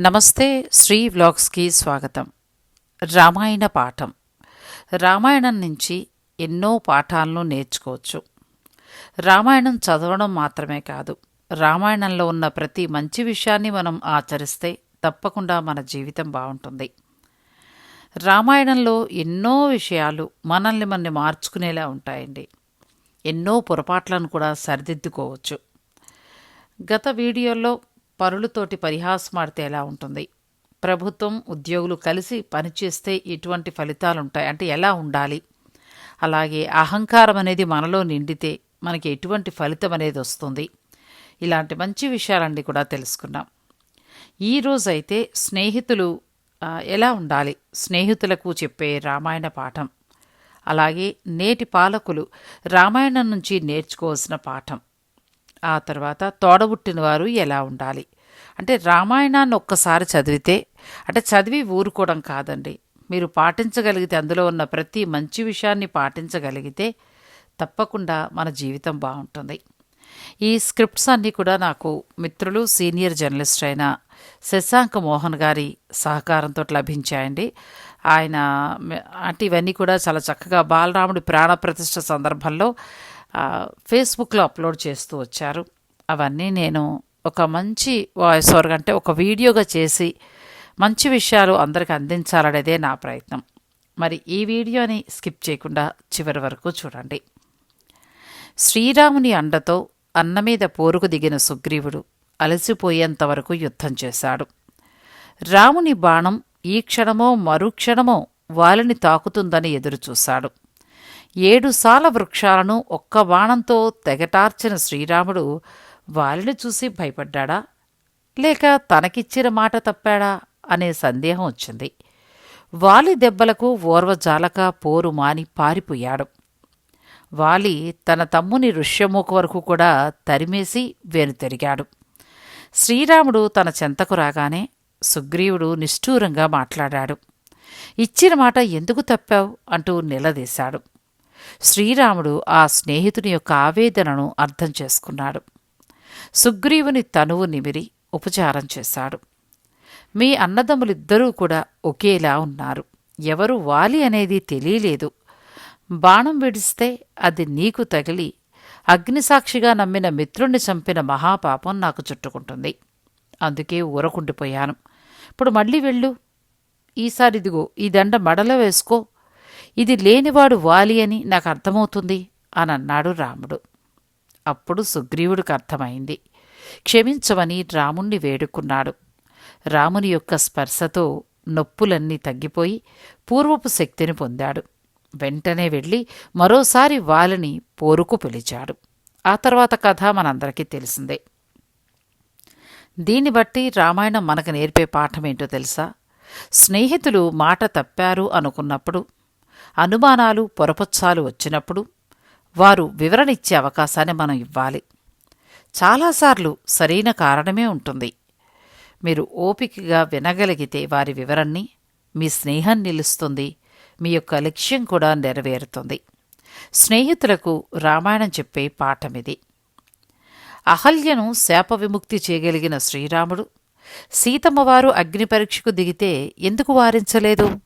నమస్తే శ్రీ వ్లాగ్స్కి స్వాగతం. రామాయణ పాఠం. రామాయణం నుంచి ఎన్నో పాఠాలను నేర్చుకోవచ్చు. రామాయణం చదవడం మాత్రమే కాదు రామాయణంలో ఉన్న ప్రతి మంచి విషయాన్ని మనం ఆచరిస్తే తప్పకుండా మన జీవితం బాగుంటుంది. రామాయణంలో ఎన్నో విషయాలు మనల్ని మనల్ని మార్చుకునేలా ఉంటాయండి. ఎన్నో పొరపాట్లను కూడా సరిదిద్దుకోవచ్చు. గత వీడియోలో పరులతోటి పరిహాసమాడితే ఎలా ఉంటుంది? ప్రభుత్వం ఉద్యోగులు కలిసి పనిచేస్తే ఎటువంటి ఫలితాలు ఉంటాయి అంటే ఎలా ఉండాలి? అలాగే అహంకారం అనేది మనలో నిండితే మనకి ఎటువంటి ఫలితం అనేది వస్తుంది? ఇలాంటి మంచి విషయాలన్నీ కూడా తెలుసుకున్నాం. ఈరోజైతే స్నేహితులు ఎలా ఉండాలి? స్నేహితులకు చెప్పే రామాయణ పాఠం. అలాగే నేటి పాలకులు రామాయణం నుంచి నేర్చుకోవాల్సిన పాఠం. ఆ తర్వాత తోడబుట్టిన వారు ఎలా ఉండాలి? అంటే రామాయణాన్ని ఒక్కసారి చదివితే అంటే చదివి ఊరుకోవడం కాదండి. మీరు పాటించగలిగితే అందులో ఉన్న ప్రతి మంచి విషయాన్ని పాటించగలిగితే తప్పకుండా మన జీవితం బాగుంటుంది. ఈ స్క్రిప్ట్స్ అన్నీ కూడా నాకు మిత్రులు సీనియర్ జర్నలిస్ట్ అయిన శశాంక్ మోహన్ గారి సహకారంతో లభించాయండి. ఆయన అంటే ఇవన్నీ కూడా చాలా చక్కగా బాలరాముడి ప్రాణప్రతిష్ఠ సందర్భంలో ఫేస్బుక్లో అప్లోడ్ చేస్తూ వచ్చారు. అవన్నీ నేను ఒక మంచి వాయిస్ ఓవర్ అంటే ఒక వీడియోగా చేసి మంచి విషయాలు అందరికి అందించాలనేదే నా ప్రయత్నం. మరి ఈ వీడియోని స్కిప్ చేయకుండా చివరి వరకు చూడండి. శ్రీరాముని అండతో అన్న మీద పోరుకు దిగిన సుగ్రీవుడు అలసిపోయేంతవరకు యుద్ధం చేశాడు. రాముని బాణం ఈ క్షణమో మరుక్షణమో వాలిని తాకుతుందని ఎదురుచూశాడు. ఏడుసాల వృక్షాలను ఒక్క బాణంతో తెగటార్చిన శ్రీరాముడు వాలిని చూసి భయపడ్డాడా? లేక తనకిచ్చిన మాట తప్పాడా? అనే సందేహం వచ్చింది. వాలి దెబ్బలకు ఓర్వజాలక పోరు మాని పారిపోయాడు. వాలి తన తమ్ముని ఋష్యమూక వరకు కూడా తరిమేసి వెనుతిరిగాడు శ్రీరాముడు తన చెంతకు రాగానే సుగ్రీవుడు నిష్ఠూరంగా మాట్లాడాడు. ఇచ్చిన మాట ఎందుకు తప్పావు? అంటూ నిలదీశాడు. శ్రీరాముడు ఆ స్నేహితుని యొక్క ఆవేదనను అర్థం చేసుకున్నాడు. సుగ్రీవుని తనువు నిమిరి ఉపచారం చేశాడు. మీ అన్నదమ్ములిద్దరూ కూడా ఒకేలా ఉన్నారు. ఎవరు వాలి అనేది తెలియలేదు. బాణం విడిస్తే అది నీకు తగిలి అగ్నిసాక్షిగా నమ్మిన మిత్రుణ్ణి చంపిన మహాపాపం నాకు చుట్టుకుంటుంది. అందుకే ఊరకుండిపోయాను. ఇప్పుడు మళ్ళీ వెళ్ళు. ఈసారి ఇదిగో ఈ దండ మడలో వేసుకో. ఇది లేనివాడు వాలి అని నాకు అర్థమవుతుంది అని అన్నాడు రాముడు. అప్పుడు సుగ్రీవుడికి అర్థమైంది. క్షమించమని రాముణ్ణి వేడుకున్నాడు. రాముని యొక్క స్పర్శతో నొప్పులన్నీ తగ్గిపోయి పూర్వపు శక్తిని పొందాడు. వెంటనే వెళ్ళి మరోసారి వాలిని పోరుకు పిలిచాడు. ఆ తర్వాత కథ మనందరికీ తెలిసిందే. దీన్ని బట్టి రామాయణం మనకు నేర్పే పాఠం ఏంటో తెలుసా? స్నేహితులు మాట తప్పారు అనుకున్నప్పుడు అనుమానాలు పొరపుచ్చాలు వచ్చినప్పుడు వారు వివరణ ఇచ్చే అవకాశాన్ని మనం ఇవ్వాలి. చాలాసార్లు సరైన కారణమే ఉంటుంది. మీరు ఓపికగా వినగలిగితే వారి వివరణని మీ స్నేహం నిలుస్తుంది మీ యొక్క లక్ష్యం కూడా నెరవేరుతుంది. స్నేహితులకు రామాయణం చెప్పే పాఠమిది అహల్యను శాప విముక్తి చేయగలిగిన శ్రీరాముడు సీతమ్మవారు అగ్ని పరీక్షకు దిగితే ఎందుకు వారించలేదు?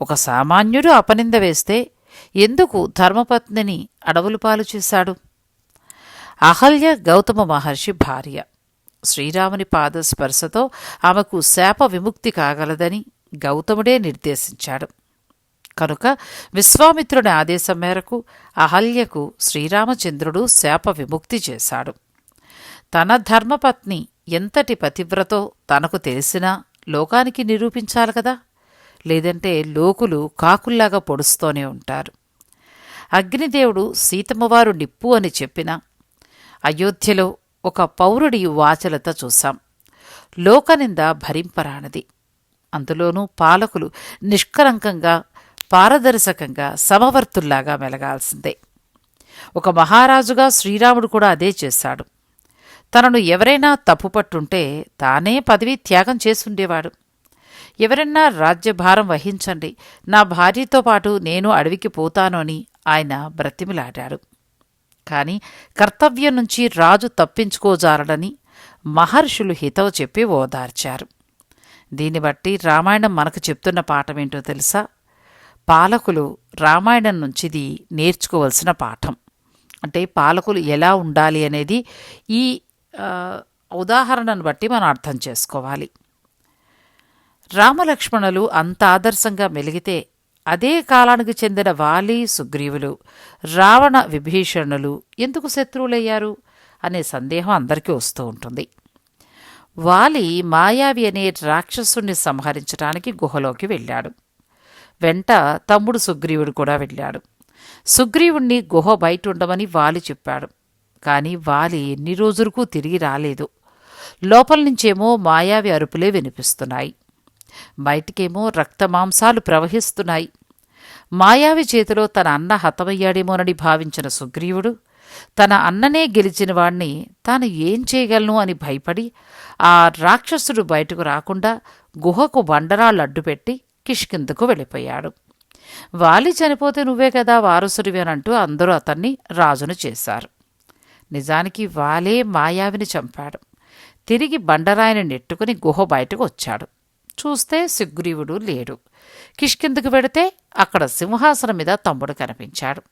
ఒక సామాన్యుడు అపనింద వేస్తే ఎందుకు ధర్మపత్నిని అడవులు పాలు చేశాడు? అహల్య గౌతమ మహర్షి భార్య. శ్రీరాముని పాదస్పర్శతో ఆమెకు శాప విముక్తి కాగలదని గౌతముడే నిర్దేశించాడు. కనుక విశ్వామిత్రుని ఆదేశం మేరకు అహల్యకు శ్రీరామచంద్రుడు శాప విముక్తి చేశాడు. తన ధర్మపత్ని ఎంతటి పతివ్రతో తనకు తెలిసినా లోకానికి నిరూపించాలి కదా? లేదంటే లోకులు కాకుల్లాగా పొడుస్తూనే ఉంటారు. అగ్నిదేవుడు సీతమ్మవారు నిప్పు అని చెప్పిన అయోధ్యలో ఒక పౌరుడి వాచలత చూశాం. లోకనింద భరింపరానిది. అందులోనూ పాలకులు నిష్కలంకంగా పారదర్శకంగా సమవర్తుల్లాగా మెలగాల్సిందే. ఒక మహారాజుగా శ్రీరాముడు కూడా అదే చేశాడు. తనను ఎవరైనా తప్పుపట్టుంటే తానే పదవి త్యాగం చేసుండేవాడు. ఎవరన్నా రాజ్యభారం వహించండి. నా భార్యతో పాటు నేను అడవికి పోతానోని ఆయన బ్రతిమిలాడాడు కాని కర్తవ్యం నుంచి రాజు తప్పించుకోజారడని మహర్షులు హితవు చెప్పి ఓదార్చారు. దీన్ని బట్టి రామాయణం మనకు చెప్తున్న పాఠం ఏంటో తెలుసా? పాలకులు రామాయణం నుంచిది నేర్చుకోవలసిన పాఠం. అంటే పాలకులు ఎలా ఉండాలి అనేది ఈ ఉదాహరణను బట్టి మనం అర్థం చేసుకోవాలి. రామలక్ష్మణులు అంత ఆదర్శంగా మెలిగితే అదే కాలానికి చెందిన వాలి సుగ్రీవులు రావణ విభీషణులు ఎందుకు శత్రువులయ్యారు అనే సందేహం అందరికీ వస్తూ ఉంటుంది. వాలి మాయావి అనే రాక్షసుణ్ణి సంహరించడానికి గుహలోకి వెళ్ళాడు. వెంట తమ్ముడు సుగ్రీవుడు కూడా వెళ్ళాడు. సుగ్రీవుణ్ణి గుహ బయట ఉండమని వాలి చెప్పాడు. కాని వాలి ఎన్ని రోజులకు తిరిగి రాలేదు. లోపల నుంచేమో మాయావి అరుపులే వినిపిస్తున్నాయి. బయటికేమో రక్తమాంసాలు ప్రవహిస్తున్నాయి. మాయావి చేతిలో తన అన్న హతమయ్యాడేమోనని భావించిన సుగ్రీవుడు తన అన్ననే గెలిచిన వాణ్ణి తాను ఏం చేయగలను అని భయపడి ఆ రాక్షసుడు బయటకు రాకుండా గుహకు బండరాళ్ళు అడ్డుపెట్టి కిష్కిందకు వెళ్ళిపోయాడు. వాలి చనిపోతే నువ్వే కదా వారసుడివేనంటూ అందరూ అతన్ని రాజును చేశారు. నిజానికి వాలే మాయావిని చంపాడు. తిరిగి బండరాయిని నెట్టుకుని గుహ బయటకు వచ్చాడు. చూస్తే సుగ్రీవుడు లేడు. కిష్కిందకు వెడితే అక్కడ సింహాసనం మీద తమ్ముడు కనిపించాడు.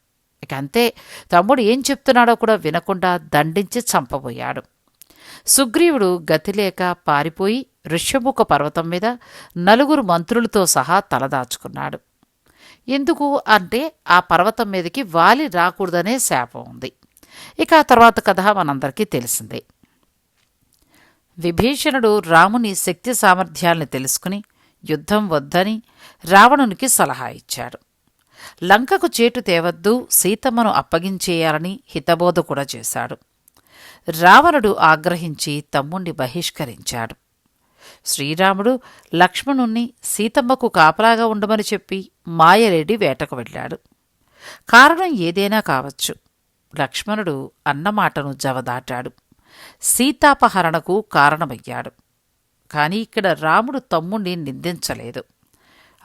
ఇక అంతే తమ్ముడు ఏం చెప్తున్నాడో కూడా వినకుండా దండించి చంపబోయాడు. సుగ్రీవుడు గతిలేక పారిపోయి ఋష్యముఖ పర్వతం మీద నలుగురు మంత్రులతో సహా తలదాచుకున్నాడు. ఎందుకు అంటే ఆ పర్వతం మీదకి వాలి రాకూడదనే శాపం ఉంది. ఇక ఆ తర్వాత కథ మనందరికీ తెలిసిందే. విభీషణుడు రాముని శక్తి సామర్థ్యాల్ని తెలుసుకుని యుద్ధం వద్దని రావణునికి సలహా ఇచ్చాడు లంకకు చేటు తేవద్దు సీతమ్మను అప్పగించేయాలని హితబోధ కూడా చేశాడు. రావణుడు ఆగ్రహించి తమ్ముణ్ణి బహిష్కరించాడు. శ్రీరాముడు లక్ష్మణుణ్ణి సీతమ్మకు కాపలాగా ఉండమని చెప్పి మాయలేడి వేటకు వెళ్ళాడు. కారణం ఏదైనా కావచ్చు. లక్ష్మణుడు అన్నమాటను జవదాటాడు. సీతాపహరణకు కారణమయ్యాడు. కాని ఇక్కడ రాముడు తమ్ముణ్ణి నిందించలేదు.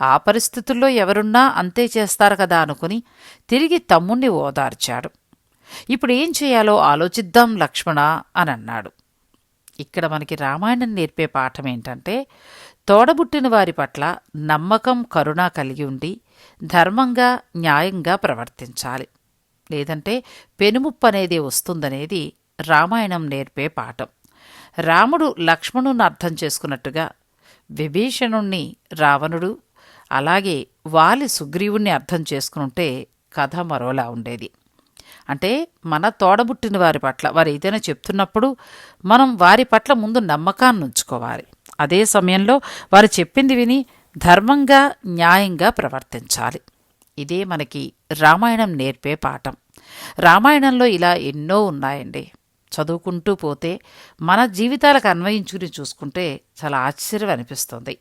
ఆ పరిస్థితుల్లో ఎవరున్నా అంతే చేస్తారు కదా అనుకుని తిరిగి తమ్ముణ్ణి ఓదార్చాడు. ఇప్పుడు ఏం చేయాలో ఆలోచిద్దాం లక్ష్మణ అని అన్నాడు ఇక్కడ మనకి రామాయణం నేర్పే పాఠం ఏంటంటే తోడబుట్టిన వారి పట్ల నమ్మకం కరుణ కలిగి ఉండి ధర్మంగా న్యాయంగా ప్రవర్తించాలి. లేదంటే పెనుముప్పు అనేది వస్తుందనేది రామాయణం నేర్పే పాఠం. రాముడు లక్ష్మణుని అర్థం చేసుకున్నట్టుగా విభీషణుణ్ణి రావణుడు అలాగే వాలి సుగ్రీవుణ్ణి అర్థం చేసుకునుంటే కథ మరోలా ఉండేది. అంటే మన తోడబుట్టిన వారి పట్ల వారు ఏదైనా చెప్తున్నప్పుడు మనం వారి పట్ల ముందు నమ్మకాన్ని ఉంచుకోవాలి. అదే సమయంలో వారు చెప్పింది విని ధర్మంగా న్యాయంగా ప్రవర్తించాలి. ఇదే మనకి రామాయణం నేర్పే పాఠం. రామాయణంలో ఇలా ఎన్నో ఉన్నాయండి. చదువుకుంటూ పోతే మన జీవితాలకు అన్వయించుకుని చూసుకుంటే చాలా ఆశ్చర్యం అనిపిస్తుంది.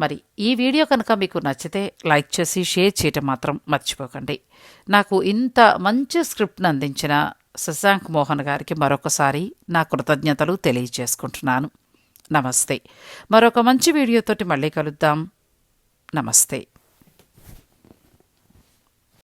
మరి ఈ వీడియో కనుక మీకు నచ్చితే లైక్ చేసి షేర్ చేయటం మాత్రం మర్చిపోకండి. నాకు ఇంత మంచి స్క్రిప్ట్ను అందించిన శశాంక్ మోహన్ గారికి మరొకసారి నా కృతజ్ఞతలు తెలియజేసుకుంటున్నాను. నమస్తే. మరొక మంచి వీడియోతోటి మళ్ళీ కలుద్దాం. నమస్తే.